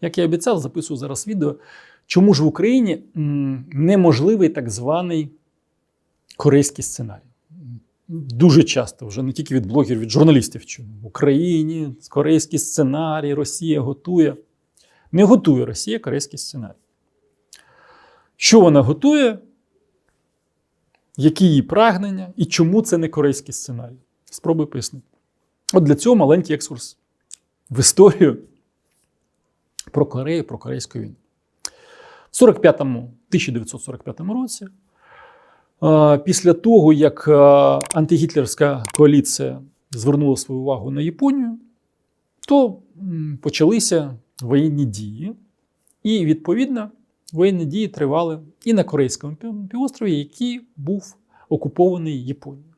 Як я обіцяв, записую зараз відео, чому ж в Україні неможливий так званий корейський сценарій. Дуже часто, вже не тільки від блогерів, від журналістів чую. В Україні корейський сценарій, Росія готує. Не готує Росія корейський сценарій. Що вона готує? Які її прагнення і чому це не корейський сценарій? Спробую пояснити. От для цього маленький екскурс в історію про Корею, про Корейську війну. В 45-му, 1945 році, після того, як антигітлерська коаліція звернула свою увагу на Японію, то почалися воєнні дії, і, відповідно, воєнні дії тривали і на Корейському півострові, який був окупований Японією.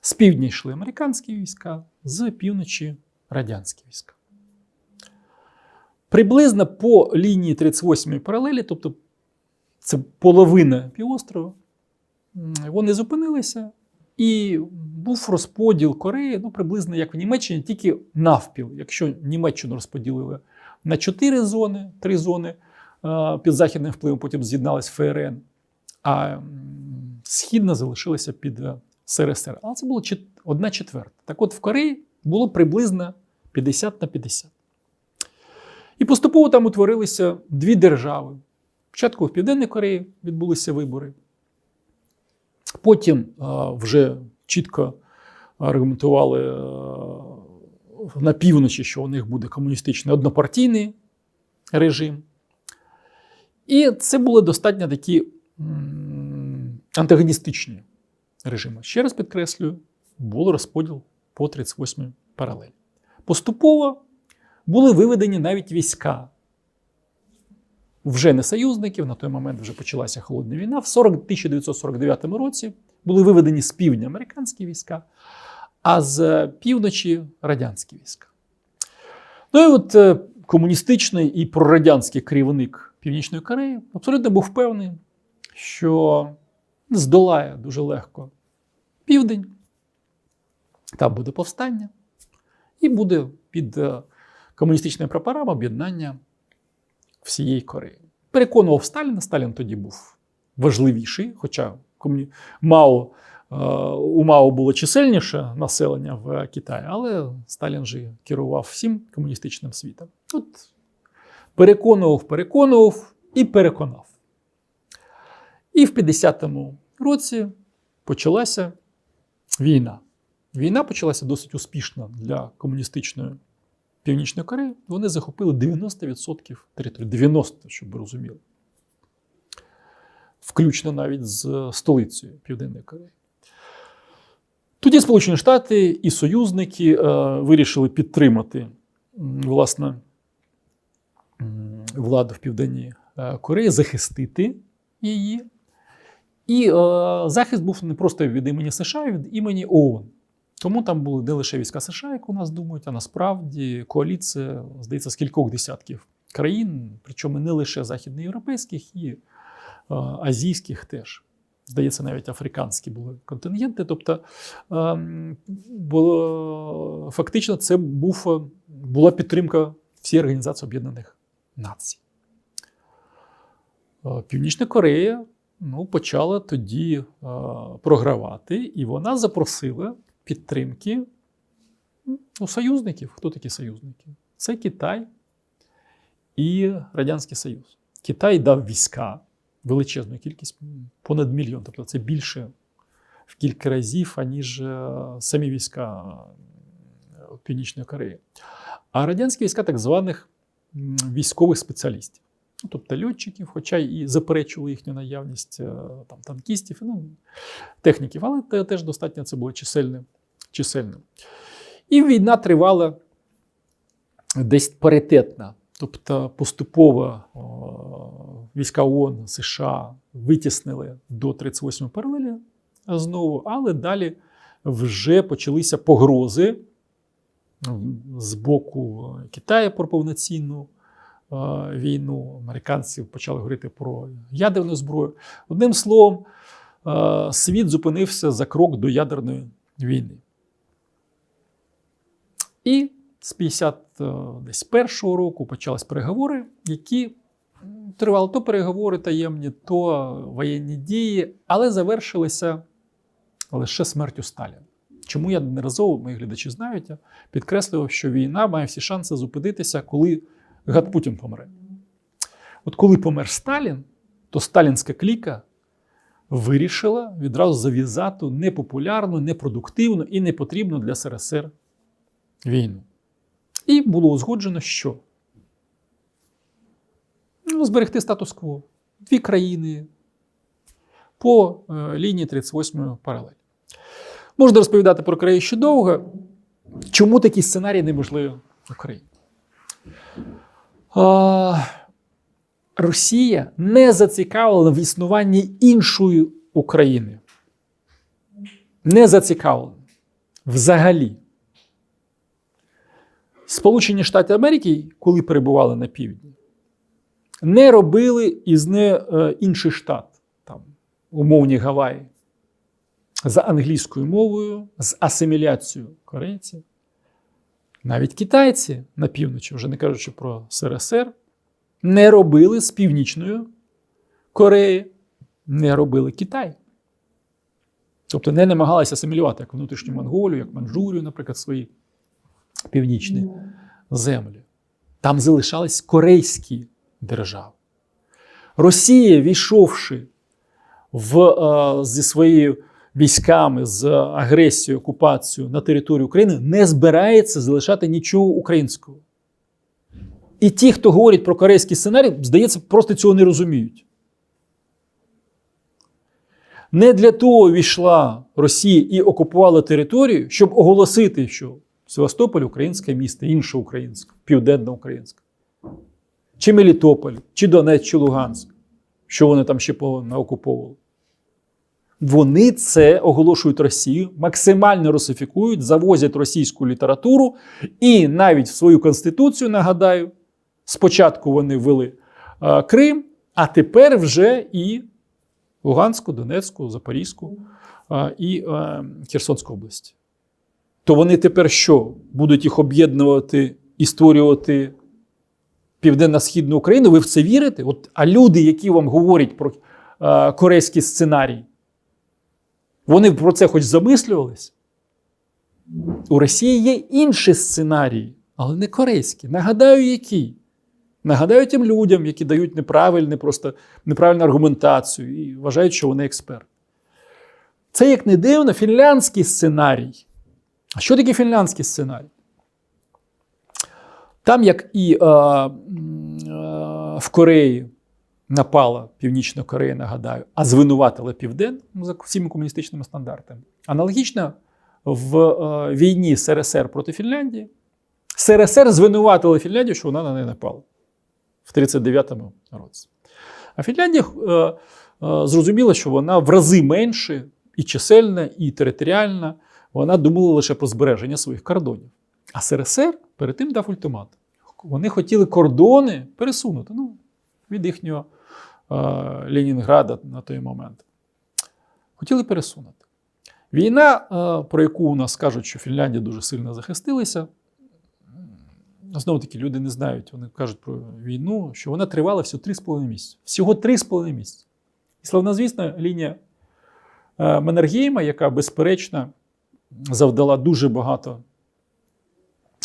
З півдня йшли американські війська, з півночі радянські війська. Приблизно по лінії 38-ї паралелі, тобто це половина півострова, вони зупинилися, і був розподіл Кореї, ну, приблизно як в Німеччині, тільки навпіл. Якщо Німеччину розподілили на чотири зони, три зони е, під західним впливом, потім з'єдналась ФРН, а східна залишилася під е, СРСР. Але це було одна четверта. Так от в Кореї було приблизно 50 на 50. І поступово там утворилися дві держави. Спочатку в Південній Кореї відбулися вибори. Потім е, вже чітко аргументували е, на півночі, що у них буде комуністичний однопартійний режим. І це були достатньо такі антагоністичні режими. Ще раз підкреслюю, був розподіл по 38 паралелі. Поступово були виведені навіть війська. Вже не союзників, на той момент вже почалася холодна війна. В 40 1949 році були виведені з півдня американські війська, а з півночі радянські війська. Ну і от е, комуністичний і прорадянський керівник Північної Кореї абсолютно був впевнений, що здолає дуже легко південь, там буде повстання, і буде під е, комуністичним прапором об'єднання всієї Кореї. Переконував Сталіна, Сталін тоді був важливіший, хоча. Мао, е, у Мао було чисельніше населення в Китаї, але Сталін же керував всім комуністичним світом. От переконував, переконував і переконав. І в 50-му році почалася війна. Війна почалася досить успішно для комуністичної Північної Кореї. Вони захопили 90% території. 90, щоб ви розуміли. Включно навіть з столицею Південної Кореї. Тоді Сполучені Штати і союзники е, вирішили підтримати власне владу в Південній е, Кореї, захистити її. І е, захист був не просто від імені США, а від імені ООН. Тому там були не лише війська США, як у нас думають, а насправді коаліція, здається, з кількох десятків країн, причому не лише західноєвропейських, і е, азійських теж. Здається, навіть африканські були контингенти. Тобто, е, було, фактично, це був, е, була підтримка всієї Організації Об'єднаних Націй. Е, Північна Корея ну, почала тоді програвати, і вона запросила підтримки у союзників. Хто такі союзники? Це Китай і Радянський Союз. Китай дав війська, величезну кількість, понад мільйон. Тобто це більше в кілька разів, аніж е, самі війська е, Північної Кореї. А радянські війська так званих військових спеціалістів. Ну, Тобто льотчиків, хоча і заперечували їхню наявність е, там, танкістів, ну, техніків, але теж достатньо це було чисельне. Чисельне. І війна тривала десь паритетна. Тобто поступово війська ООН США витіснили до 38 паралелі знову, але далі вже почалися погрози з боку Китаю про повноцінну е, війну. Американці почали говорити про ядерну зброю. Одним словом, е, світ зупинився за крок до ядерної війни. І з 51-го року почались переговори, які тривали то переговори таємні, то воєнні дії, але завершилися лише смертю Сталіна. Чому я неразово, мої глядачі знають, я підкреслював, що війна має всі шанси зупинитися, коли гад Путін помре. От коли помер Сталін, то сталінська кліка вирішила відразу зав'язати непопулярну, непродуктивну і непотрібну для СРСР війну. І було узгоджено, що ну, зберегти статус-кво. Дві країни по е, лінії 38 паралель. Можна розповідати про Корею ще довго. Чому такий сценарій неможливий в Україні? А, Росія не зацікавлена в існуванні іншої України. Не зацікавлена. Взагалі. Сполучені Штати Америки, коли перебували на півдні, не робили із не е, інший штат, там, умовні Гаваї, за англійською мовою, з асиміляцією корейців. Навіть китайці на півночі, вже не кажучи про СРСР, не робили з Північною Кореї, не робили Китай. Тобто не намагалися асимілювати як внутрішню Монголію, як Манчжурію, наприклад, свої північні землі. Там залишались корейські держави. Росія, війшовши в, е, зі своєю військами, з агресією, окупацією на територію України, не збирається залишати нічого українського. І ті, хто говорять про корейський сценарій, здається, просто цього не розуміють. Не для того війшла Росія і окупувала територію, щоб оголосити, що Севастополь українське місто, інше українське, південно-українське. Чи Мелітополь, чи Донець, чи Луганськ, що вони там ще окуповували. Вони це оголошують Росію, максимально русифікують, завозять російську літературу і навіть в свою конституцію, нагадаю, спочатку вони ввели Крим, а тепер вже і Луганську, Донецьку, Запорізьку і Херсонську область. То вони тепер що? Будуть їх об'єднувати і створювати Південно-Східну Україну? Ви в це вірите? От, а люди, які вам говорять про е, корейський сценарій, вони про це хоч замислювались? У Росії є інші сценарії, але не корейські. Нагадаю, які? Нагадаю тим людям, які дають неправильну, просто неправильну аргументацію і вважають, що вони експерти. Це, як не дивно, фінляндський сценарій. А що таке фінляндський сценарій? Там, як і е, е, в Кореї напала Північна Корея, нагадаю, а звинуватила Півден за всіми комуністичними стандартами. Аналогічно в е, війні СРСР проти Фінляндії СРСР звинуватила Фінляндію, що вона на неї напала в 1939 році. А Фінляндія е, е, зрозуміла, що вона в рази менше і чисельна, і територіальна. Вона думала лише про збереження своїх кордонів. А СРСР перед тим дав ультимат. Вони хотіли кордони пересунути ну, від їхнього е, Ленінграда на той момент. Хотіли пересунути. Війна, е, про яку у нас кажуть, що Фінляндія дуже сильно захистилася. Знову таки, люди не знають, вони кажуть про війну, що вона тривала всього 3,5 місяці. Всього 3,5 місяці. І славнозвісна лінія Маннергейма, яка, безперечно, завдала дуже багато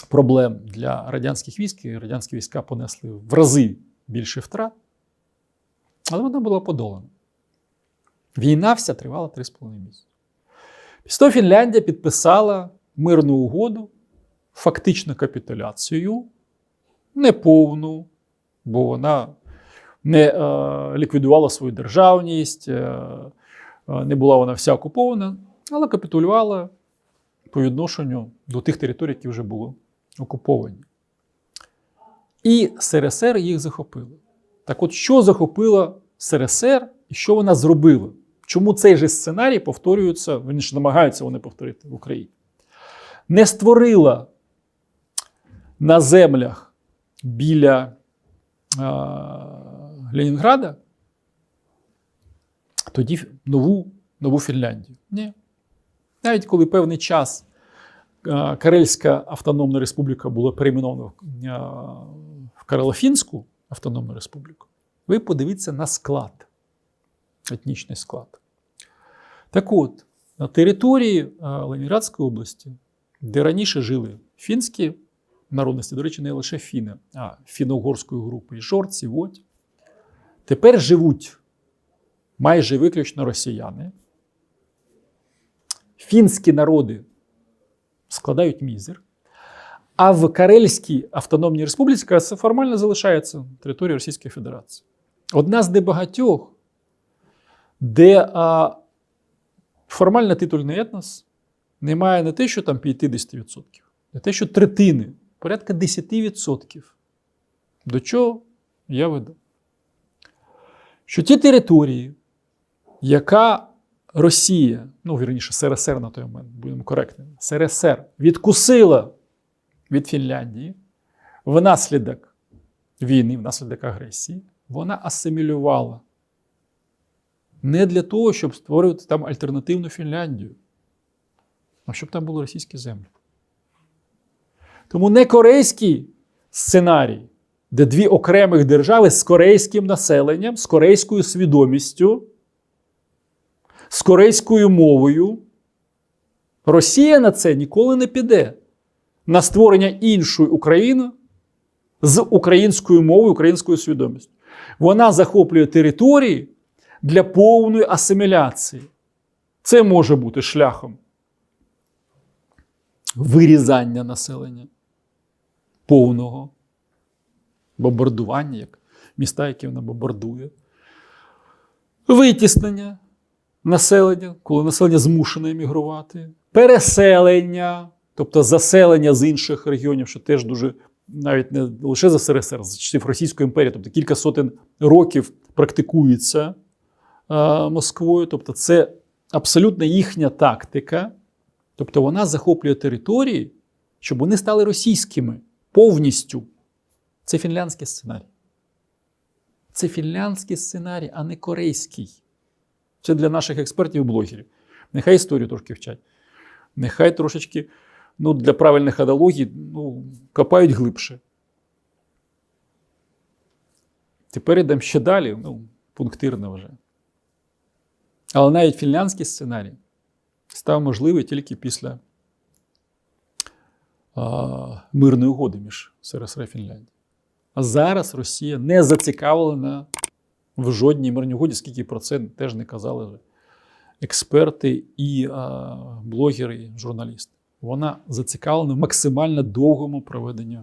проблем для радянських військ, і радянські війська понесли в рази більше втрат, але вона була подолана. Війна вся тривала 3,5 місяці. Після Фінляндія підписала мирну угоду, фактично капітуляцію, неповну, бо вона не е, ліквідувала свою державність, е, е, не була вона вся окупована, але капітулювала по відношенню до тих територій, які вже були окуповані. І СРСР їх захопили. Так от, що захопила СРСР і що вона зробила? Чому цей же сценарій повторюється, вони ж намагаються вони повторити в Україні? Не створила на землях біля е, Ленінграда тоді нову, нову Фінляндію. Ні. Навіть коли певний час е, Карельська Автономна Республіка була перейменована е, в Карелофінську Автономну Республіку, ви подивіться на склад, етнічний склад. Так от, на території е, Ленінградської області, де раніше жили фінські народності, до речі, не лише фіни, а фіно-угорської групи і жорці, водь, тепер живуть майже виключно росіяни. Фінські народи складають мізер. А в Карельській Автономній Республіці формально залишається територія Російської Федерації. Одна з небагатьох, де а, формально титульний етнос не має не те, що там 50%, не те, що третини, порядка 10%. До чого я веду? Що ті території, яка Росія, ну вірніше, СРСР на той момент, будемо коректними, СРСР відкусила від Фінляндії внаслідок війни, внаслідок агресії, вона асимілювала. Не для того, щоб створювати там альтернативну Фінляндію, а щоб там були російські землі. Тому не корейський сценарій, де дві окремих держави з корейським населенням, з корейською свідомістю, з корейською мовою. Росія на це ніколи не піде. На створення іншої України з українською мовою, українською свідомістю. Вона захоплює території для повної асиміляції. Це може бути шляхом вирізання населення повного бомбардування, як міста, які вона бомбардує, витіснення населення, коли населення змушене емігрувати, переселення, тобто заселення з інших регіонів, що теж дуже навіть не лише з СРСР, з часів Російської імперії, тобто кілька сотень років практикується е, Москвою. Тобто, це абсолютно їхня тактика. Тобто вона захоплює території, щоб вони стали російськими повністю. Це фінляндський сценарій. Це фінляндський сценарій, а не корейський. Це для наших експертів і блогерів. Нехай історію трошки вчать. Нехай трошечки ну, для правильних аналогій ну, копають глибше. Тепер йдемо ще далі, ну, пунктирно вже. Але навіть фінляндський сценарій став можливий тільки після а, мирної угоди між СРСР і Фінляндією. А зараз Росія не зацікавлена в жодній мирній угоді, скільки про це теж не казали експерти і а, блогери, і журналісти. Вона зацікавлена в максимально довгому проведенні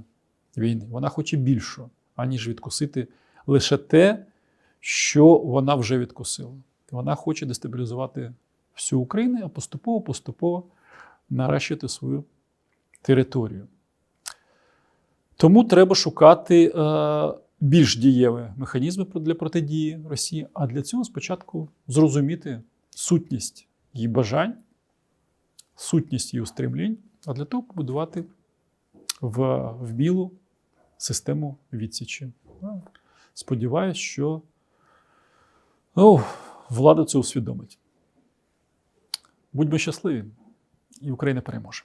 війни. Вона хоче більшого, аніж відкусити лише те, що вона вже відкусила. Вона хоче дестабілізувати всю Україну, а поступово-поступово наращити свою територію. Тому треба шукати е, більш дієві механізми для протидії Росії, а для цього спочатку зрозуміти сутність її бажань, сутність її устремлінь, а для того побудувати в, білу систему відсічі. Ну, Сподіваюсь, що ну, влада це усвідомить. Будьмо щасливі, і Україна переможе.